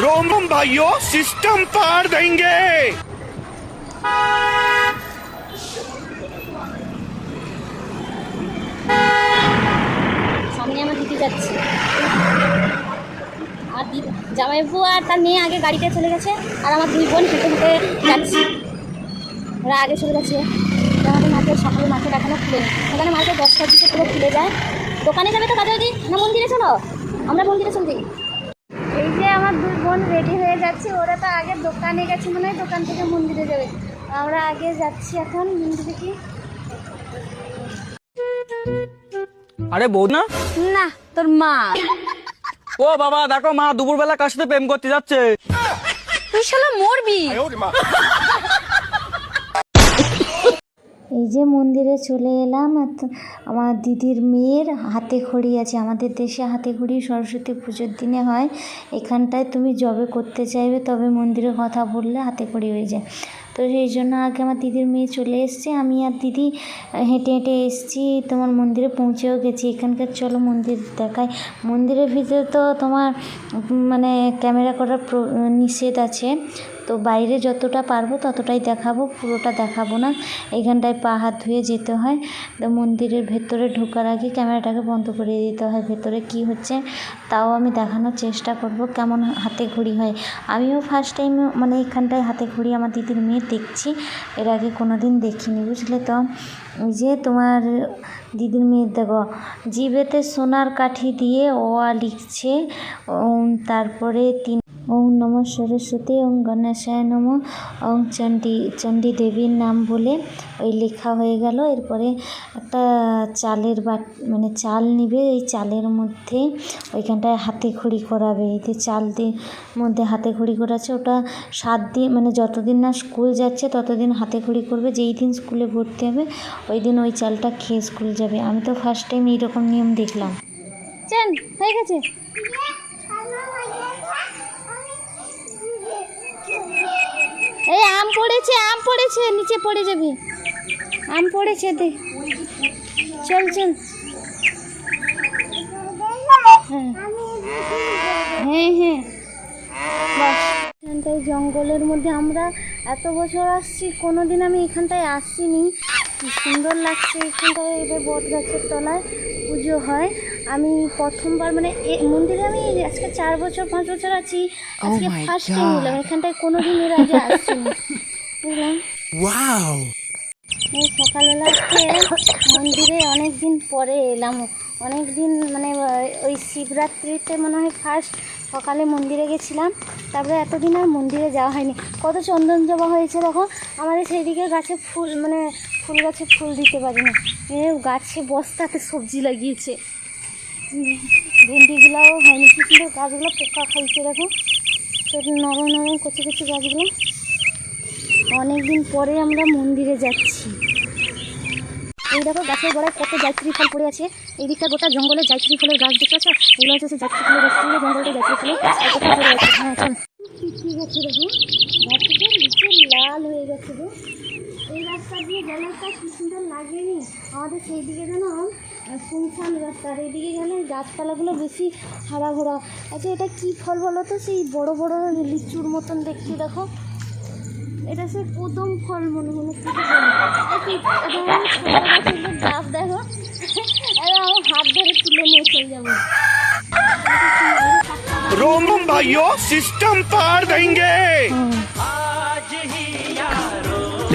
रोम भाइयों सिस्टम पार देंगे সামনে আমার দিদি যাচ্ছে আর দিদি জামাইবু আর তার মেয়ে আগে গাড়িতে চলে গেছে আর আমার দুই বোন হেঁটে হেঁটে যাচ্ছি ওরা আগে চলে গেছে তো আমাদের মার্কেট সকালে মার্কেট এখনও খুলে ওখানে মার্কেট দশটার দিকে পুরো খুলে যায় দোকানে যাবে তো কাজে না মন্দিরে চলো আমরা মন্দিরে চলছি এই যে আমার দুই বোন রেডি হয়ে যাচ্ছে ওরা তো আগে দোকানে গেছে মনে হয় দোকান থেকে মন্দিরে যাবে। আমরা আগে যাচ্ছি এখন মন্দিরে কি? আরে বউ না? না তোর মা। ও বাবা দেখো মা দুপুরবেলা কার সাথে প্রেম করতে যাচ্ছে? তুই শালা মরবি এই যে মন্দিরে চলে এলাম আমার দিদির মেয়ের হাতে খড়ি আছে। আমাদের দেশে হাতে খড়ি সরস্বতী পুজোর দিনে হয়। এখানটায় তুমি জবে করতে চাইবে, তবে মন্দিরে কথা বললে হাতে খড়ি হয়ে যায়। তো সেই জন্য আগে আমার দিদির মেয়ে চলে এসছে। আমি আর দিদি হেঁটে হেঁটে এসছি। তোমার মন্দিরে পৌঁছেও গেছি। এখানকার চলো মন্দির দেখাই। মন্দিরের ভিতরে তো তোমার মানে ক্যামেরা করার নিষেধ আছে। তো বাইরে যতটা পারব ততটাই দেখাবো, পুরোটা দেখাবো না। এখানটায় পা হাত ধুয়ে যেতে হয়। তো মন্দিরের ভেতরে ঢোকার আগে ক্যামেরাটাকে বন্ধ করে দিতে হয় ভেতরে কি হচ্ছে, তাও আমি দেখানোর চেষ্টা করব কেমন হাতে ঘড়ি হয়। আমিও ফার্স্ট টাইম মানে এখানটায় হাতে ঘড়ি আমার দিদির মেয়ে দেখছি, এর আগে কোনো দিন দেখিনি, বুঝলে তো? যে তোমার দিদির মেয়ের দেখো, জিবেতে সোনার কাঠি দিয়ে ও আ লিখছে তারপরে তিন ওম নম সরস্বতী ওম গণেশায় নম ওম চণ্ডী চণ্ডী দেবীর নাম বলে ওই লেখা হয়ে গেল। এরপরে একটা চালের বাট মানে চাল নিবে, এই চালের মধ্যে ওইখানটায় হাতে খড়ি করাবে। যে চাল দিয়ে মধ্যে হাতে খড়ি করাচ্ছে, ওটা সাত দিন মানে যতদিন না স্কুল যাচ্ছে ততদিন হাতে খড়ি করবে। যেই দিন স্কুলে ভর্তি হবে, ওই দিন ওই চালটা খেয়ে স্কুল যাবে। আমি তো ফার্স্ট টাইম এইরকম নিয়ম দেখলাম। চেন, হয়ে গেছে? এই আম পড়েছে আম পড়েছে, নিচে পড়ে যাবি। আম পড়েছে দে। চল চল। হ্যাঁ হ্যাঁ। এখানটায় জঙ্গলের মধ্যে আমরা এত বছর আসছি কোনো দিন আমি এখানটায় আসিনি। কি সুন্দর লাগছে এখানটায় এই বট গাছের তলায় পুজো হয়। আমি প্রথমবার মানে মন্দিরে আমি আজকে চার বছর পাঁচ বছর আছি। আজকে ফার্স্ট টাইম এলাম এখানটায় কোনো দিন এর আগে বুঝলাম? এই সকালবেলা মন্দিরে অনেক দিন পরে এলাম। অনেক দিন মানে ওই শিবরাত্রিতে মনে হয় ফার্স্ট সকালে মন্দিরে গেছিলাম। তারপরে এতদিন আর মন্দিরে যাওয়া হয়নি। কত চন্দন জবা হয়েছে দেখো। আমাদের সেই দিকে গাছে ফুল মানে ফুল গাছে ফুল দিতে পারি না। গাছে বস্তাতে সবজি লাগিয়েছে। ভেন্ডিগুলোও হয়নি। কি সুন্দর গাছগুলো পোকা খাইছে, দেখো। নরম নরম কচি কচি গাছগুলো। অনেকদিন পরে আমরা মন্দিরে যাচ্ছি। এই দেখো, গাছের গোড়ায় কত জায়ত্রী ফল পড়ে আছে। এই দিকটা গোটা জঙ্গলে জায়ত্রী ফলের গাছ দেখতে পাচ্ছ? এগুলো হচ্ছে জায়ত্রী ফলের গাছ। জঙ্গলটা জায়ত্রী ফলের আছে। হ্যাঁ ঠিক আছে দেখো? গাছটা নিচে লাল হয়ে গেছে। দিয়ে গেলে তো কি সুন্দর লাগেনি আমাদের সেই দিকে যেন আহ, শুনশান রাস্তা আর এইদিকে গেলে গাছপালাগুলো বেশি হারা ভরা আচ্ছা এটা কি ফল বলো তো সেই বড় বড় লিচুর মতন দেখতে দেখো এটা সে কদম ফল মনে হলো কি গাছ দেখো আরে আমার হাত ধরে তুলে নিয়ে চলে যাবো रोम भाइयों सिस्टम पार देंगे